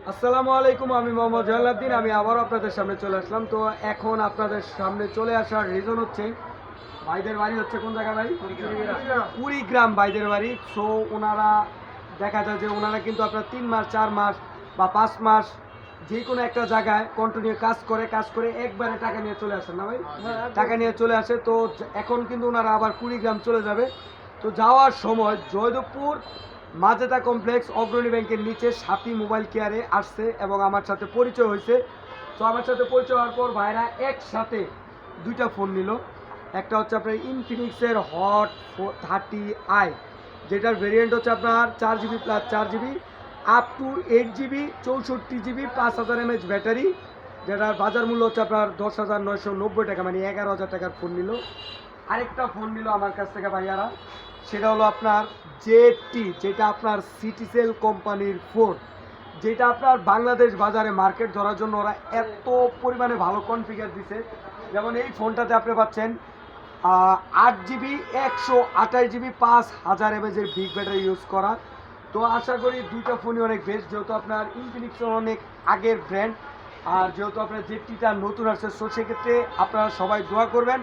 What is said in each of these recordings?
আসসালামু আলাইকুম, আমি মোহাম্মদ জয়ালুদ্দিন আমি আবারও আপনাদের সামনে চলে আসলাম। তো এখন আপনাদের সামনে চলে আসার রিজন হচ্ছে, ভাইদের বাড়ি হচ্ছে কোন জায়গা ভাই? কুড়িগ্রাম। ভাইদের বাড়ি। সো ওনারা দেখা যায় যে ওনারা কিন্তু আপনার তিন মাস, চার মাস বা পাঁচ মাস যে কোনো একটা জায়গায় কন্টিনিউ কাজ করে কাজ করে একবারে টাকা নিয়ে চলে আসেন না ভাই? টাকা নিয়ে চলে আসে। তো, এখন কিন্তু ওনারা আবার কুড়িগ্রাম চলে যাবে। তো যাওয়ার সময় জয়দেবপুর মাজেদা কমপ্লেক্স অগ্রণী ব্যাংকের নিচে সাথী মোবাইল কেয়ারে আসছে এবং আমার সাথে পরিচয় হয়েছে। তো আমার সাথে পরিচয় হওয়ার পর ভাইরা একসাথে দুইটা ফোন নিল। একটা হচ্ছে আপনার ইনফিনিক্সের হট থার্টি আই যেটার ভেরিয়েন্ট হচ্ছে আপনার চার জিবি প্লাস চার GB up to eight GB, চৌষট্টি জিবি, পাঁচ হাজার এমএচ ব্যাটারি, যেটার বাজার মূল্য হচ্ছে আপনার দশ হাজার নয়শো নব্বই টাকা মানে এগারো হাজার টাকার ফোন নিল। আরেকটা ফোন নিল আমার কাছ থেকে ভাইয়ারা। সেটা হলো আপনার জেটি যেটা আপনার সিটিসেল কোম্পানির ফোন। যেটা আপনার বাংলাদেশ বাজারে মার্কেট ধরার জন্য ওরা এত পরিমাণে ভালো কনফিগার দিছে। যেমন এই ফোনটাতে আপনি পাচ্ছেন আট জিবি, একশো আঠাশ জিবি, পাঁচ হাজার এমএজের বিগ ব্যাটারি ইউজ করা। তো আশা করি দুইটা ফোনই অনেক বেস্ট যেহেতু আপনার ইনফিনিক্সের অনেক আগের ব্র্যান্ড আর যেহেতু আপনার জেটিটা নতুন আসছে সো সেক্ষেত্রে আপনারা সবাই দোয়া করবেন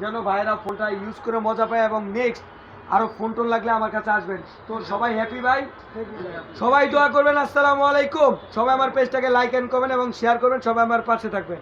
যেন ভাইয়েরা ফোনটা ইউজ করে মজা পায় এবং নেক্সট আরও ফোন টোন লাগলে আমার কাছে আসবেন। তো সবাই হ্যাপি ভাই? সবাই দোয়া করবেন, আসসালামু আলাইকুম। সবাই আমার পেজটাকে লাইক এন্ড করবেন এবং শেয়ার করবেন, সবাই আমার পাশে থাকবেন।